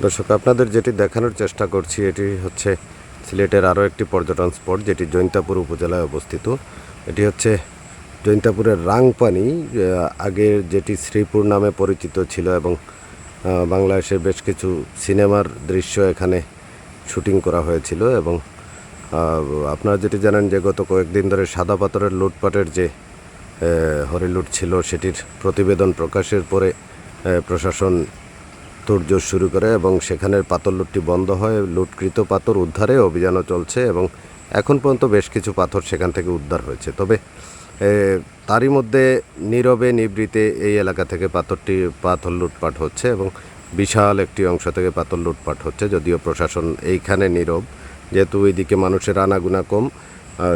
দর্শক আপনাদের যেটি দেখানোর চেষ্টা করছি এটি হচ্ছে সিলেটের আরও একটি পর্যটন স্পট যেটি জৈন্তাপুর উপজেলায় অবস্থিত। এটি হচ্ছে জৈন্তাপুরের রাংপানি আহ, আগে যেটি শ্রীপুর নামে পরিচিত ছিল এবং বাংলাদেশের বেশ কিছু সিনেমার দৃশ্য এখানে শুটিং করা হয়েছিল এবং আপনারা যেটি জানেন যে গত কয়েকদিন ধরে সাদা পাথরের লুটপাটের যে হরিলুট ছিল সেটির প্রতিবেদন প্রকাশের পরে প্রশাসন তোড়জোড় শুরু করে এবং সেখানের পাথর লুটটি বন্ধ হয় লুটকৃত পাথর উদ্ধারে অভিযানও চলছে এবং এখন পর্যন্ত বেশ কিছু পাথর সেখান থেকে উদ্ধার হয়েছে। তবে তারই মধ্যে নীরবে নিবৃতে এই এলাকা থেকে পাথরটি, পাথর লুটপাট হচ্ছে এবং বিশাল একটি অংশ থেকে পাথর লুটপাট হচ্ছে, যদিও প্রশাসন এইখানে নীরব। যেহেতু ওইদিকে মানুষের আনাগুনা কম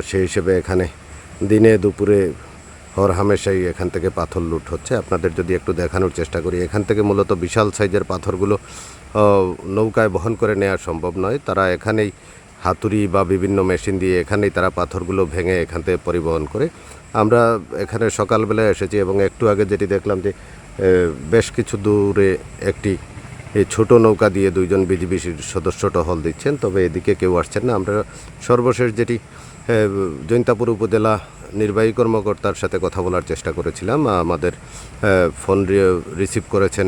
সেই হিসেবে এখানে দিনে দুপুরে হর হামেশাই এখান থেকে পাথর লুট হচ্ছে। আপনাদের যদি একটু দেখানোর চেষ্টা করি, এখান থেকে মূলত বিশাল সাইজের পাথরগুলো নৌকায় বহন করে নেওয়া সম্ভব নয়। তারা এখানেই হাতুড়ি বা বিভিন্ন মেশিন দিয়ে এখানেই তারা পাথরগুলো ভেঙে এখান থেকে পরিবহন করে। আমরা এখানে সকালবেলায় এসেছি এবং একটু আগে যেটি দেখলাম যে বেশ কিছু দূরে একটি এই ছোট নৌকা দিয়ে দুইজন বিজিবি সদস্য টহল দিচ্ছেন, তবে এদিকে কেউ আসছেন না। আমরা সর্বশেষ যেটি জৈন্তাপুর উপজেলা নির্বাহী কর্মকর্তার সাথে কথা বলার চেষ্টা করেছিলাম। আমাদের ফোন রিসিভ করেছেন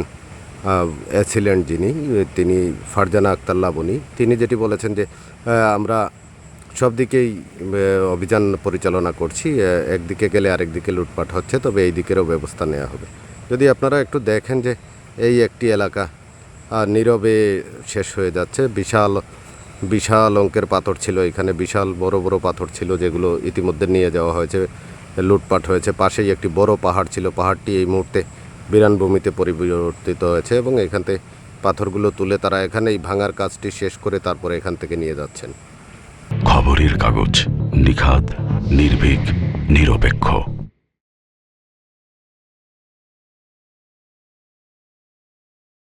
অ্যাসিলেন্ট যিনি তিনি ফারজানা আক্তার লাবণী। তিনি যেটি বলেছেন যে আমরা সব দিকেই অভিযান পরিচালনা করছি একদিকে গেলে আরেকদিকে লুটপাট হচ্ছে, তবে এই দিকেরও ব্যবস্থা নেওয়া হবে। যদি আপনারা একটু দেখেন যে, এই একটি এলাকা নীরবে শেষ হয়ে যাচ্ছে। বিশাল বিশাল অঙ্কের পাথর ছিল এখানে, বিশাল বড় বড় পাথর ছিল যেগুলো ইতিমধ্যে নিয়ে যাওয়া হয়েছে, লুটপাট হয়েছে। পাশেই একটি বড় পাহাড় ছিল। পাহাড়টি এই মুহূর্তে বিরানভূমিতে পরিবর্তিত হয়েছে এবং এখান থেকে পাথরগুলো তুলে তারা এখানেই ভাঙার কাজটি শেষ করে তারপরে এখান থেকে নিয়ে যাচ্ছেন। খবরের কাগজ নিখাত নির্ভীক, নিরপেক্ষ।